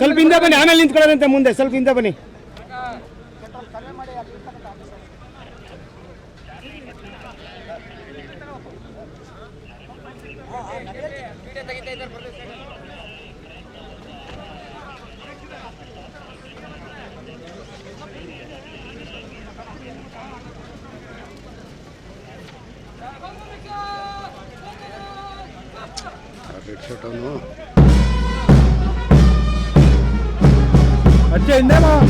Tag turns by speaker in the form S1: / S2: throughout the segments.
S1: ಸ್ವಲ್ಪ ಹಿಂದೆ ಬನ್ನಿ ಆಮೇಲೆ ನಿಂತ್ಕೊಳ್ಳೋದಂತೆ ಮುಂದೆ ಸ್ವಲ್ಪ ಹಿಂದೆ ಬನ್ನಿ.
S2: ರೆಡ್ ಶರ್ಟ್ ಅವನು.
S1: Endem ha.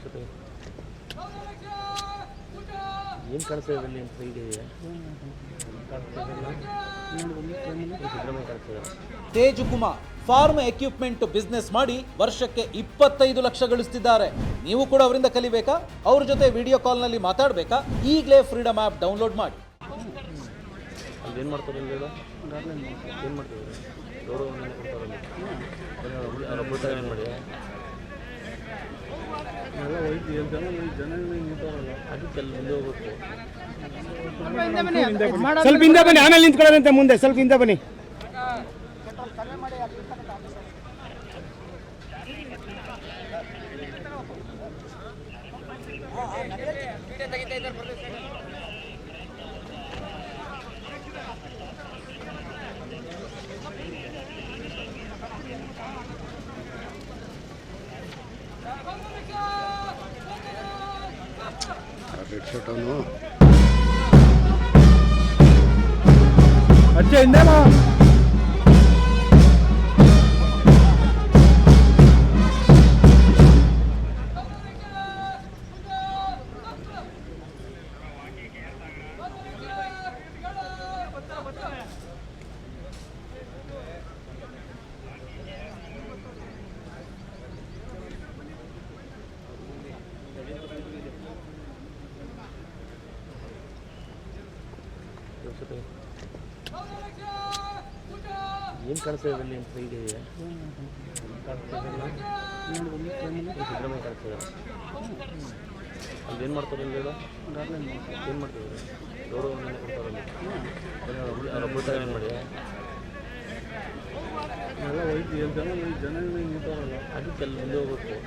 S1: Thank you.
S3: ಏನು ಕಾಣಿಸ್ತಾ ಇದೆ ಅಂತ ಇದೆಯಾ Teju
S4: Kumar farm equipment business ಮಾಡಿ ವರ್ಷಕ್ಕೆ ಇಪ್ಪತ್ತೈದು ಲಕ್ಷ ಗಳಿಸ್ತಿದ್ದಾರೆ ನೀವು ಕೂಡ ಅವರಿಂದ ಕಲಿಬೇಕಾ ಅವ್ರ ಜೊತೆ ವಿಡಿಯೋ ಕಾಲ್ನಲ್ಲಿ ಮಾತಾಡಬೇಕಾ ಈಗಲೇ ಫ್ರೀಡಮ್ ಆ್ಯಪ್ ಡೌನ್ಲೋಡ್ ಮಾಡಿ
S3: ಏನು ಮಾಡ್ತಾರೆ ಏನು ಗೌರವ ಕೊಡ್ತಾರಲ್ಲಿ ಅವ್ರ ಒಬ್ಬರು ಏನು ಮಾಡಿ ಅದಕ್ಕೆ ಅಲ್ಲಿ ಮುಂದೆ ಹೋಗ್ಬೇಕು
S1: ಸ್ವಲ್ಪ ಹಿಂದೆ ಬನ್ನಿ ಆಮೇಲೆ ನಿಂತ್ಕೊಳ್ಳೋದಂತೆ ಮುಂದೆ ಸ್ವಲ್ಪ ಹಿಂದೆ ಬನ್ನಿ
S2: ರೆಡ್ ಶರ್ಟ್ ಅವನು
S1: ಅಜ್ಜ ಹಿಂದೆ ಬಾ
S3: ಏನು ಕಾಣಿಸ್ತಾ ಇದೆ ಅಲ್ಲಿ ಅಂತ ಇದೆಯಾ ಸಿದ್ದರಾಮಯ್ಯ ಕಾಣಿಸ್ತಾ ಅಲ್ಲಿ ಏನು ಮಾಡ್ತಾರೆ ಹೇಳು? ಏನು ಮಾಡ್ತಿದ್ದಾರೆ ಗೌರವ ಕೊಡ್ತಾರಲ್ಲಿ ಮಾಡಿ? ಅದಕ್ಕೆ ಅಲ್ಲಿ ಮುಂದೆ ಹೋಗ್ಬೇಕು.